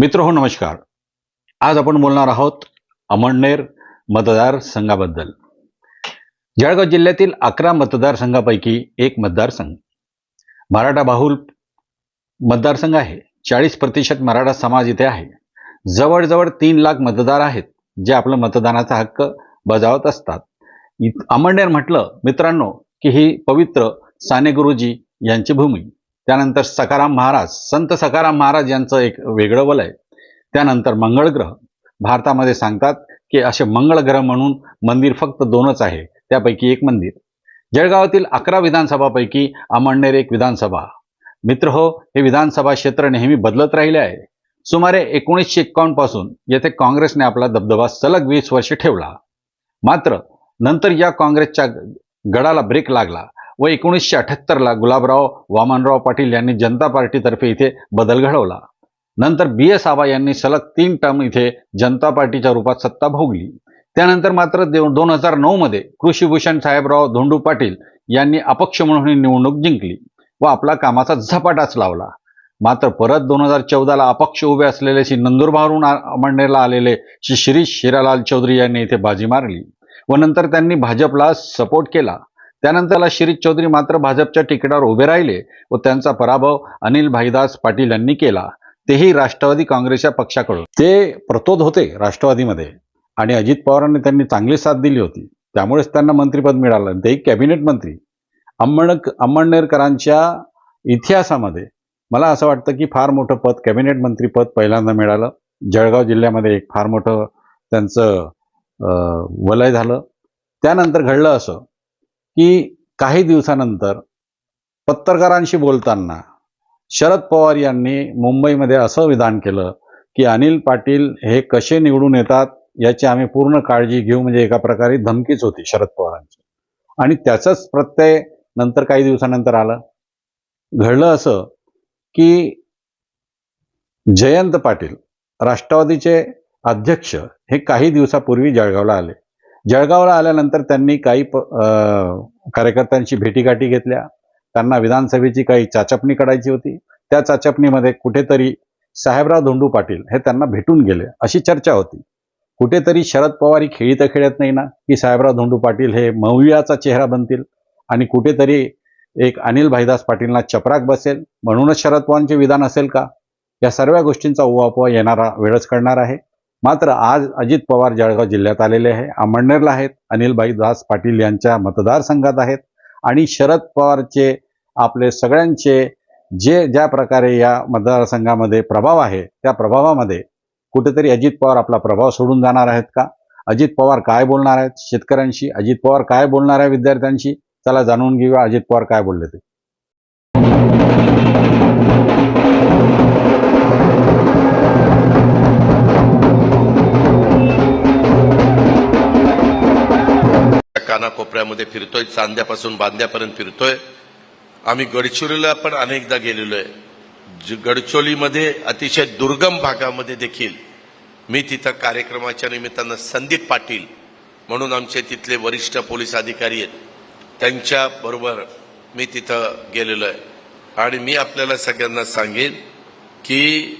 मित्र हो नमस्कार. आज आपण बोलणार आहोत अमळनेर मतदारसंघाबद्दल जळगाव जिल्ह्यातील अकरा मतदारसंघापैकी एक मतदारसंघ मराठा बाहुल मतदारसंघ आहे. चाळीस प्रतिशत मराठा समाज इथे आहे. जवळजवळ तीन लाख मतदार आहेत जे आपलं मतदानाचा हक्क बजावत असतात. अमळनेर म्हटलं मित्रांनो की ही पवित्र साने गुरुजी यांची भूमी. त्यानंतर सकाराम महाराज संत सकाराम महाराज यांचं एक वेगळं वलय. त्यानंतर मंगळ ग्रह. भारतामध्ये सांगतात की असे मंगळ ग्रह म्हणून मंदिर फक्त दोनच आहे त्यापैकी एक मंदिर. जळगावातील अकरा विधानसभापैकी अमळनेर एक विधानसभा. मित्र हो हे विधानसभा क्षेत्र नेहमी बदलत राहिले आहे. सुमारे एकोणीसशे एक्कावन्नपासून येथे काँग्रेसने आपला दबदबा सलग वीस वर्षे ठेवला. मात्र नंतर या काँग्रेसच्या गडाला ब्रेक लागला. व एकोणीसशे अठ्ठ्याहत्तरला गुलाबराव वामनराव पाटील यांनी जनता पार्टीतर्फे इथे बदल घडवला. नंतर बी एस आबा यांनी सलग तीन टर्म इथे जनता पार्टीच्या रूपात सत्ता भोगली. त्यानंतर मात्र दोन हजार नऊ मध्ये कृषीभूषण साहेबराव धोंडू पाटील यांनी अपक्ष म्हणून ही निवडणूक जिंकली व आपला कामाचा झपाटाच लावला. मात्र परत दोन हजार चौदाला अपक्ष उभे असलेले श्री नंदुरबारून मांडण्याला आलेले श्री शिरीष शिरालाल चौधरी यांनी इथे बाजी मारली व नंतर त्यांनी भाजपला सपोर्ट केला. त्यानंतरला शिरीष चौधरी मात्र भाजपच्या तिकिटावर उभे राहिले व त्यांचा पराभव अनिल भाईदास पाटील यांनी केला. तेही राष्ट्रवादी काँग्रेसच्या पक्षाकडून. ते प्रतोद होते राष्ट्रवादीमध्ये आणि अजित पवारांनी त्यांनी चांगली साथ दिली होती. त्यामुळेच त्यांना मंत्रिपद मिळालं आणि तेही कॅबिनेट मंत्री. अंमण अंमळनेरकरांच्या इतिहासामध्ये मला असं वाटतं की फार मोठं पद कॅबिनेट मंत्रीपद पहिल्यांदा मिळालं. जळगाव जिल्ह्यामध्ये एक फार मोठं त्यांचं वलय झालं. त्यानंतर घडलं असं. की काही दिवसानंतर पत्रकारांशी बोलताना शरद पवार यांनी मुंबईमध्ये असं विधान केलं की अनिल पाटील हे कसे निवडून येतात याची आम्ही पूर्ण काळजी घेऊ म्हणजे एका प्रकारे धमकीच होती शरद पवारांची. आणि त्याचाच प्रत्यय नंतर काही दिवसानंतर आलं. घडलं असं की जयंत पाटील राष्ट्रवादीचे अध्यक्ष हे काही दिवसापूर्वी जळगावला आले. जळगावला आल्यानंतर त्यांनी काही प कार्यकर्त्यांची भेटीगाठी घेतल्या. त्यांना विधानसभेची काही चाचपणी करायची होती. त्या चाचपणीमध्ये कुठेतरी साहेबराव धोंडू पाटील हे त्यांना भेटून गेले अशी चर्चा होती. कुठेतरी शरद पवार ही खेळी तर खेळत नाही ना की साहेबराव धोंडू पाटील हे मौर्याचा चेहरा बनतील आणि कुठेतरी एक अनिल भाईदास पाटीलना चपराक बसेल. म्हणूनच शरद पवारांचे विधान असेल का? या सर्व गोष्टींचा उहापोहा येणारा वेळच करणार आहे. मात्र आज अजित पवार जळगाव जिल्ह्यात आलेले आहे. अमळनेरला आहेत. अनिलबाई दास पाटील यांच्या मतदारसंघात आहेत. आणि शरद पवारचे आपले सगळ्यांचे जे ज्या प्रकारे या मतदारसंघामध्ये प्रभाव आहे त्या प्रभावामध्ये कुठेतरी अजित पवार आपला प्रभाव सोडून जाणार आहेत का? अजित पवार काय बोलणार आहेत? शेतकऱ्यांशी अजित पवार काय बोलणार आहे विद्यार्थ्यांशी? चला जाणून घेऊया अजित पवार काय बोलले ते. कानाकोपऱ्यामध्ये फिरतोय चांद्यापासून बांद्यापर्यंत फिरतोय. आम्ही गडचिरोलीला पण अनेकदा गेलेलो आहे. ज- अतिशय दुर्गम भागामध्ये देखील मी तिथं कार्यक्रमाच्या निमित्तानं संदीप पाटील म्हणून आमचे तिथले वरिष्ठ पोलीस अधिकारी आहेत त्यांच्या बरोबर मी तिथं गेलेलो आहे. आणि मी आपल्याला सगळ्यांना सांगेन की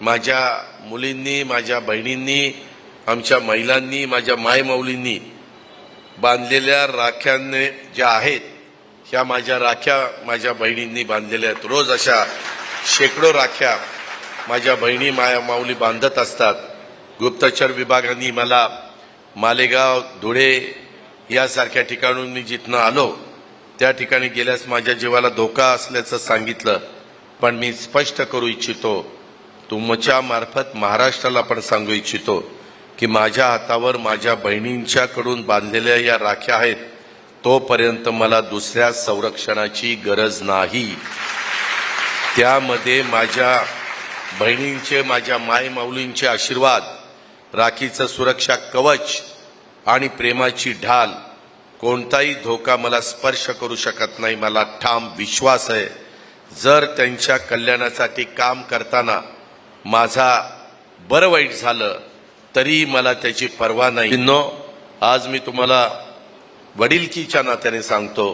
माझ्या मुलींनी माझ्या बहिणींनी आमच्या महिलांनी माझ्या मायमाऊलींनी बांधलेल्या राख्यांनी ज्या आहेत ह्या माझ्या राख्या माझ्या बहिणींनी बांधलेल्या आहेत. रोज अशा शेकडो राख्या माझ्या बहिणी माया माऊली बांधत असतात. गुप्तचर विभागाने मला मालेगाव धुळे यासारख्या ठिकाणून मी जिथनं आलो त्या ठिकाणी गेल्यास माझ्या जीवाला धोका असल्याचं सांगितलं. पण मी स्पष्ट करू इच्छितो तुमच्या मार्फत महाराष्ट्राला पण सांगू इच्छितो. की माझ्या हातावर माझ्या बहिणींच्याकडून बांधलेल्या या राख्या आहेत तोपर्यंत मला दुसऱ्या संरक्षणाची गरज नाही. त्यामध्ये माझ्या बहिणींचे माझ्या माय माऊलींचे आशीर्वाद राखीचं सुरक्षा कवच आणि प्रेमाची ढाल कोणताही धोका मला स्पर्श करू शकत नाही मला ठाम विश्वास आहे. जर त्यांच्या कल्याणासाठी काम करताना माझा बरं वाईट झालं तरी मला त्याची पर्वा नाही. नो आज मी तुम्हाला वडीलकीच्या नात्याने सांगतो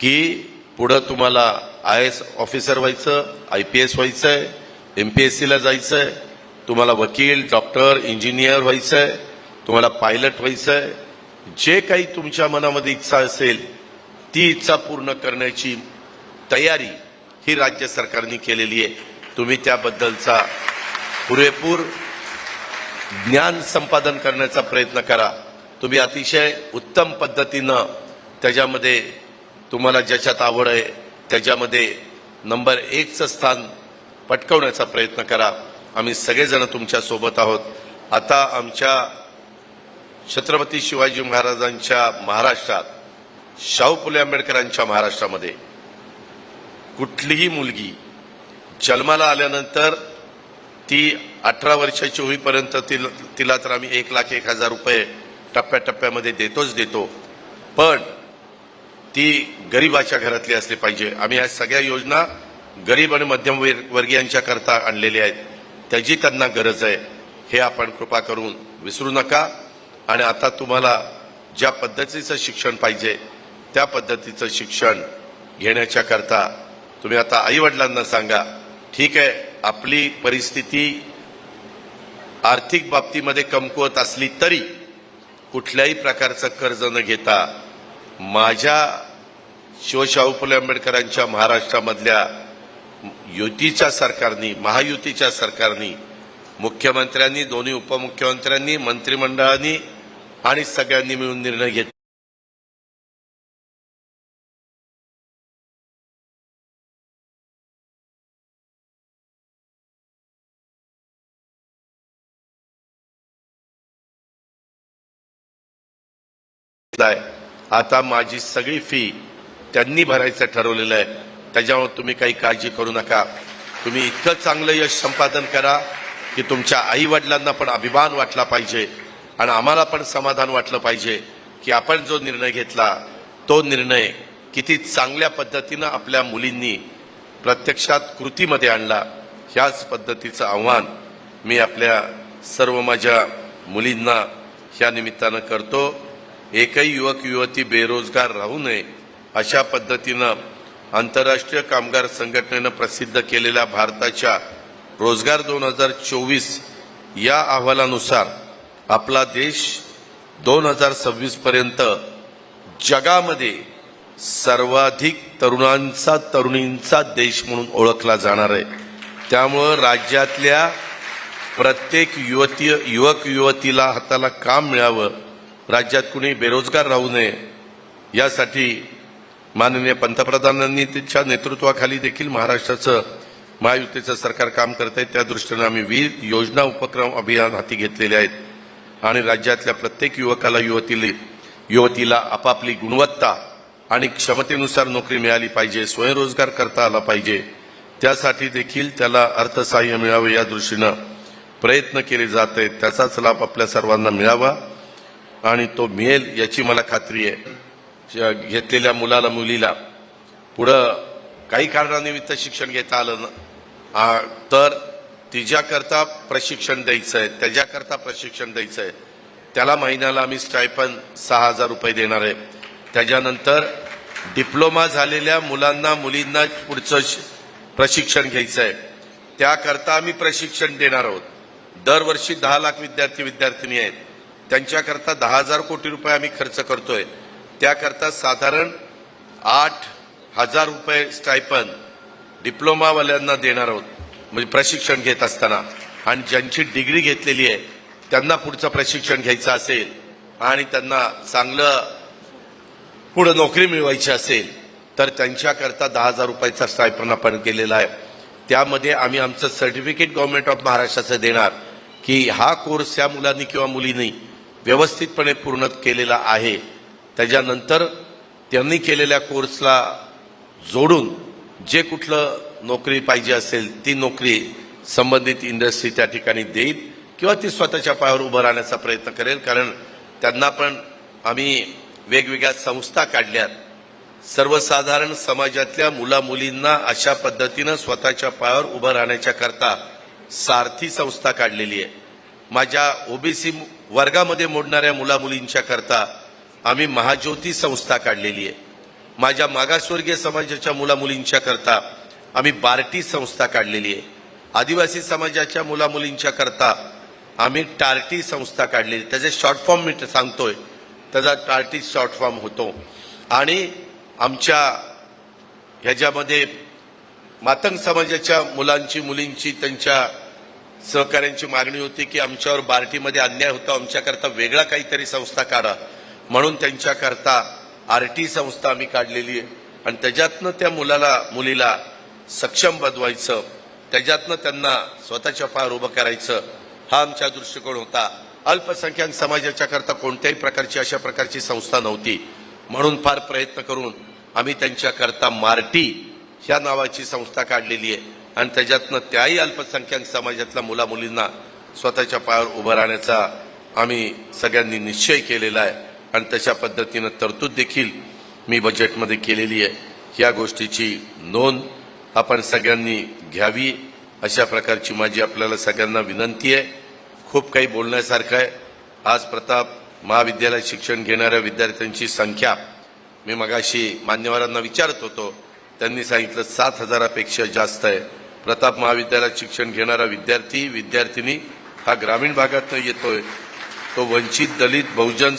की पुढं तुम्हाला आय एस ऑफिसर व्हायचं आय पी एस व्हायचंय एमपीएससीला जायचंय तुम्हाला वकील डॉक्टर इंजिनियर व्हायचंय तुम्हाला पायलट व्हायचंय जे काही तुमच्या मनामध्ये इच्छा असेल ती इच्छा पूर्ण करण्याची तयारी ही राज्य सरकारने केलेली आहे. तुम्ही त्याबद्दलचा पुरेपूर ज्ञान संपादन करण्याचा प्रयत्न करा. तुम्ही अतिशय उत्तम पद्धतीनं त्याच्यामध्ये तुम्हाला ज्याच्यात आवड आहे त्याच्यामध्ये नंबर एकचं स्थान पटकवण्याचा प्रयत्न करा. आम्ही सगळेजण तुमच्यासोबत आहोत. आता आमच्या छत्रपती शिवाजी महाराजांच्या महाराष्ट्रात शाहू फुले आंबेडकरांच्या महाराष्ट्रामध्ये कुठलीही मुलगी जन्माला आल्यानंतर ती अठरा वर्षाची होईपर्यंत तिला तिला तर आम्ही एक लाख एक हजार रुपये टप्प्याटप्प्यामध्ये देतोच देतो. पण ती गरिबाच्या घरातली असली पाहिजे. आम्ही ह्या सगळ्या योजना गरीब आणि मध्यम वर्गीयांच्या करता आणलेल्या आहेत. त्याची त्यांना गरज आहे. हे आपण कृपा करून विसरू नका. आणि आता तुम्हाला ज्या पद्धतीचं शिक्षण पाहिजे त्या पद्धतीचं शिक्षण घेण्याच्या करता तुम्ही आता आईवडिलांना सांगा ठीक आहे आपली परिस्थिती आर्थिक बाबतीमध्ये कमकुवत असली तरी कुठल्याही प्रकारचं कर्ज न घेता माझ्या शिवशाहू फुले आंबेडकरांच्या महाराष्ट्रामधल्या युतीच्या सरकारनी महायुतीच्या सरकारनी मुख्यमंत्र्यांनी दोन्ही उपमुख्यमंत्र्यांनी मंत्रिमंडळांनी आणि सगळ्यांनी मिळून निर्णय घेतला. आता माझी सगळी फी त्यांनी भरायचं ठरवलेलं आहे. त्याच्यावर तुम्ही काही काळजी करू नका. तुम्ही इतकं चांगलं यश संपादन करा की तुमच्या आई वडिलांना पण अभिमान वाटला पाहिजे आणि आम्हाला पण समाधान वाटलं पाहिजे की आपण जो निर्णय घेतला तो निर्णय किती चांगल्या पद्धतीनं आपल्या मुलींनी प्रत्यक्षात कृतीमध्ये आणला ह्याच पद्धतीचं आव्हान मी आपल्या सर्व माझ्या मुलींना ह्या निमित्तानं करतो. एकही युवक युवती बेरोजगार राहू नये अशा पद्धतीनं आंतरराष्ट्रीय कामगार संघटनेनं प्रसिद्ध केलेल्या भारताच्या रोजगार दोन हजार चोवीस या अहवालानुसार आपला देश दोन हजार सव्वीस पर्यंत जगामध्ये सर्वाधिक तरुणांचा तरुणींचा देश म्हणून ओळखला जाणार आहे. त्यामुळं राज्यातल्या प्रत्येक युवती युवक युवतीला हाताला काम मिळावं राज्यात कुणी बेरोजगार राहू नये यासाठी माननीय पंतप्रधानांनी त्यांच्या नेतृत्वाखाली देखील महाराष्ट्राचं महायुतीचं सरकार काम करत आहे. त्या दृष्टीनं आम्ही विविध योजना उपक्रम अभियान हाती घेतलेले आहेत. आणि राज्यातल्या प्रत्येक युवकाला युवतीला युवतीला आपापली गुणवत्ता आणि क्षमतेनुसार नोकरी मिळाली पाहिजे स्वयंरोजगार करता आला पाहिजे. त्यासाठी देखील त्याला अर्थसहाय्य मिळावे या दृष्टीनं प्रयत्न केले जात आहेत. त्याचाच लाभ आपल्या सर्वांना मिळावा. आणि तो मिळेल याची मला खात्री आहे. घेतलेल्या मुलाला मुलीला. पुढं काही कारणानिमित्त शिक्षण घेता आलं ना तर तिच्याकरता प्रशिक्षण द्यायचं आहे. त्याच्याकरता प्रशिक्षण द्यायचं आहे. त्याला महिन्याला आम्ही स्टायपन सहा हजार रुपये देणार आहे. त्याच्यानंतर डिप्लोमा झालेल्या मुलांना मुलींना पुढचं श- प्रशिक्षण घ्यायचं आहे. त्याकरता आम्ही प्रशिक्षण देणार आहोत. दरवर्षी दहा लाख विद्यार्थी विद्यार्थिनी आहेत. त्यांच्याकरता दहा हजार कोटी रुपये आम्ही खर्च करतोय. त्याकरता साधारण आठ हजार रुपये स्टायपन डिप्लोमावाल्यांना देणार आहोत. म्हणजे प्रशिक्षण घेत असताना. आणि ज्यांची डिग्री घेतलेली आहे त्यांना पुढचं प्रशिक्षण घ्यायचं असेल आणि त्यांना चांगलं पुढं नोकरी मिळवायची असेल तर त्यांच्याकरता दहा हजार रुपयाचा स्टायपन आपण केलेला आहे. त्यामध्ये आम्ही आमचं सर्टिफिकेट गव्हर्नमेंट ऑफ महाराष्ट्राचं देणार की हा कोर्स या मुलांनी किंवा मुलींनी व्यवस्थितपणे पूर्ण केलेला आहे. त्याच्यानंतर त्यांनी केलेल्या कोर्सला जोडून जे कुठलं नोकरी पाहिजे असेल ती नोकरी संबंधित इंडस्ट्री त्या ठिकाणी देईल किंवा ती स्वतःच्या पायावर उभं राहण्याचा प्रयत्न करेल. कारण त्यांना पण आम्ही वेगवेगळ्या संस्था काढल्यात. सर्वसाधारण समाजातल्या मुला मुलींना अशा पद्धतीनं स्वतःच्या पायावर उभं राहण्याच्या करता सारथी संस्था काढलेली आहे. माझ्या ओबीसी वर्गामध्ये मोडणाऱ्या मुला मुलींच्या करता आम्ही महाज्योती संस्था काढलेली आहे. माझ्या मागासवर्गीय समाजाच्या मुला मुलींच्या करता आम्ही बार्टी संस्था काढलेली आहे. आदिवासी समाजाच्या मुलामुलींच्या करता आम्ही टार्टी संस्था काढलेली त्याचे शॉर्ट फॉर्म मी सांगतोय. त्याचा टार्टी शॉर्ट फॉर्म होतो. आणि आमच्या ह्याच्यामध्ये मातंग समाजाच्या मुलांची मुलींची त्यांच्या सहकाऱ्यांची मागणी होती की आमच्यावर बार्टीमध्ये अन्याय होतो आमच्याकरता वेगळा काहीतरी संस्था काढा. म्हणून त्यांच्याकरता आर टी संस्था आम्ही काढलेली आहे. आणि त्याच्यातनं त्या मुलाला मुलीला सक्षम बनवायचं त्याच्यातनं त्यांना स्वतःच्या पायावर उभं करायचं हा आमचा दृष्टिकोन होता. अल्पसंख्याक समाजाच्या करता कोणत्याही प्रकारची अशा प्रकारची संस्था नव्हती. म्हणून फार प्रयत्न करून आम्ही त्यांच्याकरता मार्टी ह्या नावाची संस्था काढलेली आहे. आणि त्याच्यातनं त्याही अल्पसंख्याक समाजातल्या मुला मुलींना स्वतःच्या पायावर उभं राहण्याचा आम्ही सगळ्यांनी निश्चय केलेला आहे. आणि तशा पद्धतीनं तरतूद देखील मी बजेटमध्ये केलेली आहे. या गोष्टीची नोंद आपण सगळ्यांनी घ्यावी. अशा प्रकारची माझी आपल्याला सगळ्यांना विनंती आहे. खूप काही बोलण्यासारखं आहे. आज प्रताप महाविद्यालयात शिक्षण घेणाऱ्या विद्यार्थ्यांची संख्या मी मगाशी मान्यवरांना विचारत होतो. त्यांनी सांगितलं सात हजारापेक्षा जास्त आहे. प्रताप महाविद्यालयात शिक्षण घेणारा विद्यार्थी विद्यार्थिनी हा ग्रामीण भागातनं येतोय. तो वंचित दलित बहुजन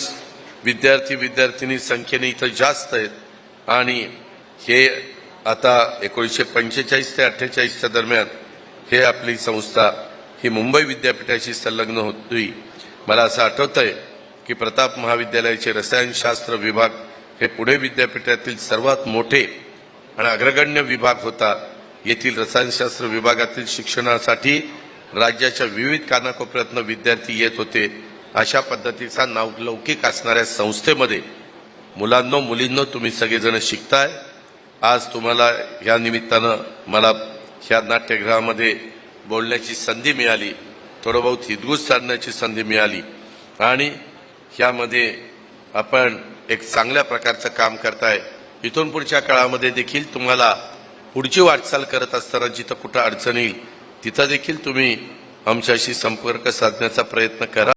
विद्यार्थी विद्यार्थिनी संख्येने इथं जास्त आहेत. आणि हे आता एकोणीसशे पंचेचाळीस ते अठ्ठेचाळीसच्या दरम्यान हे आपली संस्था ही मुंबई विद्यापीठाशी संलग्न होती. मला असं आठवतंय की प्रताप महाविद्यालयाचे रसायनशास्त्र विभाग हे पुणे विद्यापीठातील सर्वात मोठे आणि अग्रगण्य विभाग होता. येथील रसायनशास्त्र विभागातील शिक्षणासाठी राज्याच्या विविध कानाकोपऱ्यातनं विद्यार्थी येत होते. अशा पद्धतीचा नावलौकिक असणाऱ्या संस्थेमध्ये मुलांनो मुलींनो तुम्ही सगळेजण शिकताय. आज तुम्हाला या निमित्तानं मला ह्या नाट्यगृहामध्ये बोलण्याची संधी मिळाली. थोडं बहुत हितगुज साधण्याची संधी मिळाली. आणि ह्यामध्ये आपण एक चांगल्या प्रकारचं काम करताय. इथून पुढच्या काळामध्ये देखील तुम्हाला पुढची वाटचाल करत असताना जिथं कुठं अडचण येईल तिथं देखील तुम्ही आमच्याशी संपर्क साधण्याचा प्रयत्न करा.